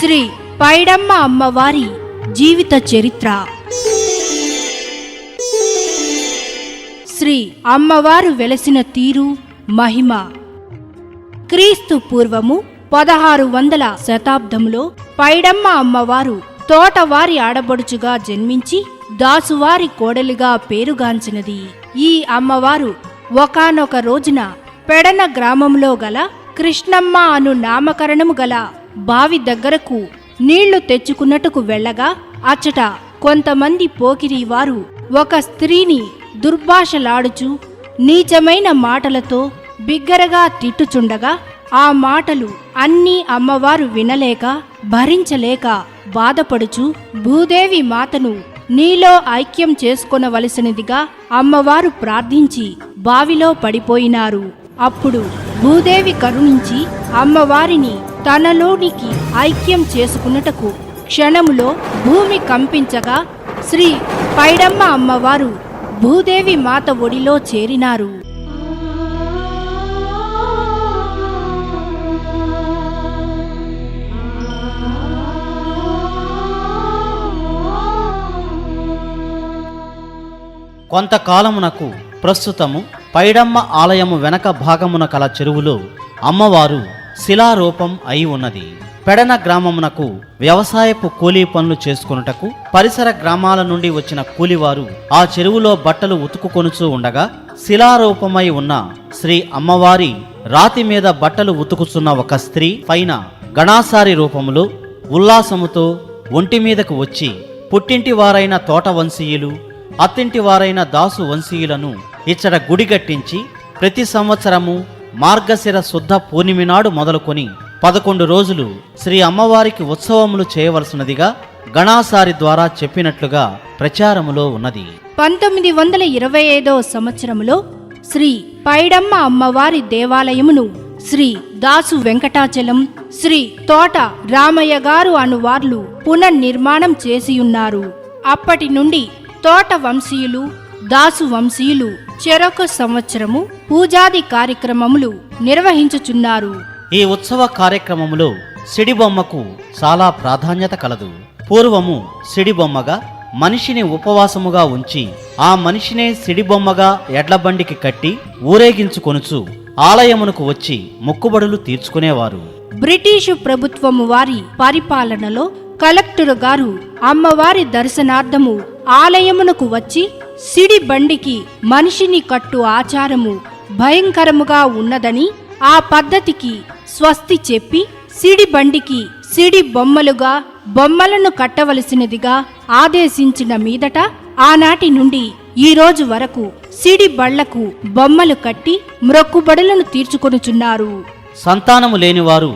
శ్రీ పైడమ్మ అమ్మవారి జీవిత చరిత్ర. శ్రీ అమ్మవారు వెలసిన తీరు మహిమ. క్రీస్తు పూర్వము పదహారు వందల శతాబ్దంలో పైడమ్మ అమ్మవారు తోటవారి ఆడబడుచుగా జన్మించి దాసువారి కోడలిగా పేరుగాంచినది. ఈ అమ్మవారు ఒకానొక రోజున పెడన గ్రామంలో గల కృష్ణమ్మ అను నామకరణము గల బావి దగ్గరకు నీళ్ళు తెచ్చుకున్నట్టుకు వెళ్ళగా అచ్చట కొంతమంది పోకిరి వారు ఒక స్త్రీని దుర్భాషలాడుచు నీచమైన మాటలతో బిగ్గరగా తిట్టుచుండగా ఆ మాటలు అన్నీ అమ్మవారు వినలేక భరించలేక బాధపడుచు భూదేవి మాతను నీలో ఐక్యం చేసుకొనవలసినదిగా అమ్మవారు ప్రార్థించి బావిలో పడిపోయినారు. అప్పుడు భూదేవి కరుణించి అమ్మవారిని తనలోనికి ఐక్యం చేసుకున్నటకు క్షణములో భూమి కంపించగా శ్రీ పైడమ్మ అమ్మవారు భూదేవి మాత ఒడిలో చేరినారు. కొంతకాలమునకు ప్రస్తుతము పైడమ్మ ఆలయము వెనక భాగమున కల చెరువులో అమ్మవారు శిలారూపం అయి ఉన్నది. పెడన గ్రామమునకు వ్యవసాయపు కూలీ పనులు చేసుకొనుటకు పరిసర గ్రామాల నుండి వచ్చిన కూలివారు ఆ చెరువులో బట్టలు ఉతుకుకొనుచూ ఉండగా శిలారూపమై ఉన్న శ్రీ అమ్మవారి రాతి మీద బట్టలు ఉతుకుచున్న ఒక స్త్రీ పైన గణాసారి రూపములో ఉల్లాసముతో ఒంటి మీదకు వచ్చి పుట్టింటి వారైన తోట వంశీయులు అత్తింటి వారైన దాసు వంశీయులను ఇచ్చట గుడిగట్టించి ప్రతి సంవత్సరము మార్గశిర శుద్ధ పూర్ణిమి నాడు మొదలుకొని పదకొండు రోజులు శ్రీ అమ్మవారికి ఉత్సవములు చేయవలసినదిగా గణాసారి ద్వారా చెప్పినట్లుగా ప్రచారములో ఉన్నది. పంతొమ్మిది వందల ఇరవై ఐదో సంవత్సరములో శ్రీ పైడమ్మ అమ్మవారి దేవాలయమును శ్రీ దాసు వెంకటాచలం శ్రీ తోట రామయ్య గారు అనువార్లు పునర్నిర్మాణం చేసియున్నారు. అప్పటి నుండి తోట వంశీయులు దాసు వంశీయులు చెరొక సంవత్సరము పూజాది కార్యక్రమములు నిర్వహించుచున్నారు. ఈ ఉత్సవ కార్యక్రమములో సిడిబొమ్మకు చాలా ప్రాధాన్యత కలదు. పూర్వము సిడిబొమ్మగా మనిషిని ఉపవాసముగా ఉంచి ఆ మనిషినే సిడిబొమ్మగా ఎడ్లబండికి కట్టి ఊరేగించుకొనుచు ఆలయమునకు వచ్చి మొక్కుబడులు తీర్చుకునేవారు. బ్రిటిషు ప్రభుత్వము వారి పరిపాలనలో కలెక్టర్ గారు అమ్మవారి దర్శనార్థము ఆలయమునకు వచ్చి సిడి బండికి మనిషిని కట్టు ఆచారము భయంకరముగా ఉన్నదని ఆ పద్ధతికి స్వస్తి చెప్పి సిడి బండికి సిడి బొమ్మలుగా బొమ్మలను కట్టవలసినదిగా ఆదేశించిన మీదట ఆనాటి నుండి ఈ రోజు వరకు సిడి బళ్ళకు బొమ్మలు కట్టి మ్రొక్కుబడులను తీర్చుకొనుచున్నారు. సంతానము లేనివారు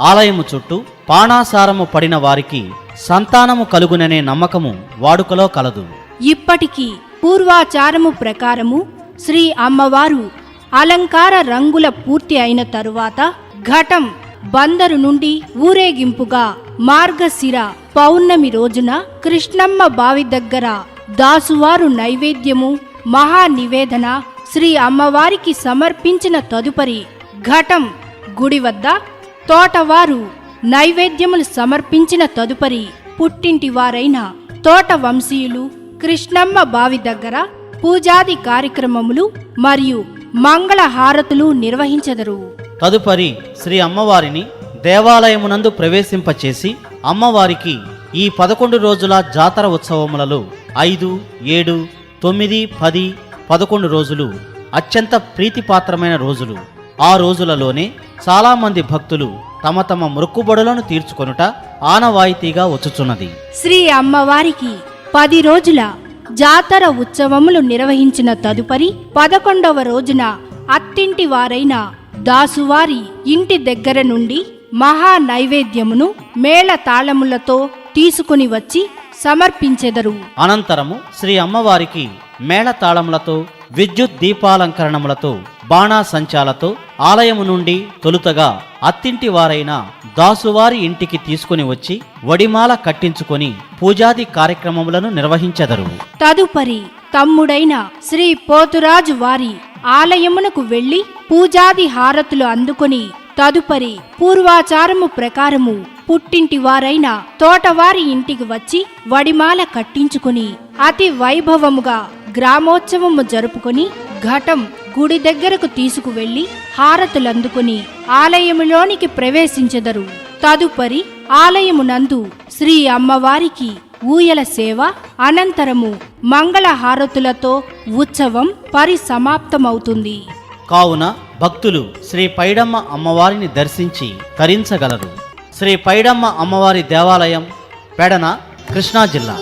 ఆలయము చుట్టూ పాణాసారము పడిన వారికి సంతానము కలుగుననే నమ్మకము వాడుకలో కలదు. ఇప్పటికీ పూర్వాచారము ప్రకారము శ్రీ అమ్మవారు అలంకార రంగుల పూర్తి అయిన తరువాత ఘటం బందరు నుండి ఊరేగింపుగా మార్గశిర పౌర్ణమి రోజున కృష్ణమ్మ బావి దగ్గర దాసువారు నైవేద్యము మహా నివేదన శ్రీ అమ్మవారికి సమర్పించిన తదుపరి ఘటం గుడి వద్ద తోటవారు నైవేద్యములు సమర్పించిన తదుపరి పుట్టింటివారైన తోట వంశీయులు కృష్ణమ్మ బావి దగ్గర పూజాది కార్యక్రమములు మరియు మంగళ హారతులు నిర్వహించెదరు. తదుపరి శ్రీ అమ్మవారిని దేవాలయమునందు ప్రవేశింపచేసి అమ్మవారికి ఈ పదకొండు రోజుల జాతర ఉత్సవములలో ఐదు ఏడు తొమ్మిది పది పదకొండు రోజులు అత్యంత ప్రీతిపాత్రమైన రోజులు. ఆ రోజులలోనే చాలామంది భక్తులు తమ తమ మొక్కుబడులను తీర్చుకొనుట ఆనవాయితీగా వచ్చుచున్నది. శ్రీ అమ్మవారికి పది రోజుల జాతర ఉత్సవములు నిర్వహించిన తదుపరి పదకొండవ రోజున అత్తింటి వారైన దాసువారి ఇంటి దగ్గర నుండి మహా నైవేద్యమును మేళ తాళములతో తీసుకుని వచ్చి సమర్పించెదరు. అనంతరము శ్రీ అమ్మవారికి మేళతాళములతో విద్యుత్ దీపాలంకరణములతో బాణాసంచాలతో ఆలయము నుండి తొలుతగా అత్తింటి వారైన దాసువారి ఇంటికి తీసుకుని వచ్చి వడిమాల కట్టించుకొని పూజాది కార్యక్రమములను నిర్వహించెదరు. తదుపరి తమ్ముడైన శ్రీ పోతురాజు వారి ఆలయమునకు వెళ్ళి పూజాది హారతులు అందుకొని తదుపరి పూర్వాచారము ప్రకారము పుట్టింటి వారైన తోటవారి ఇంటికి వచ్చి వడిమాల కట్టించుకుని అతి వైభవముగా గ్రామోత్సవము జరుపుకొని ఘటం గుడి దగ్గరకు తీసుకువెళ్ళి హారతులందుకుని ఆలయములోనికి ప్రవేశించెదరు. తదుపరి ఆలయమునందు శ్రీ అమ్మవారికి ఊయల సేవ అనంతరము మంగళ హారతులతో ఉత్సవం పరిసమాప్తమవుతుంది. కావున భక్తులు శ్రీ పైడమ్మ అమ్మవారిని దర్శించి తరించగలరు. శ్రీ పైడమ్మ అమ్మవారి దేవాలయం పెడన కృష్ణా జిల్లా.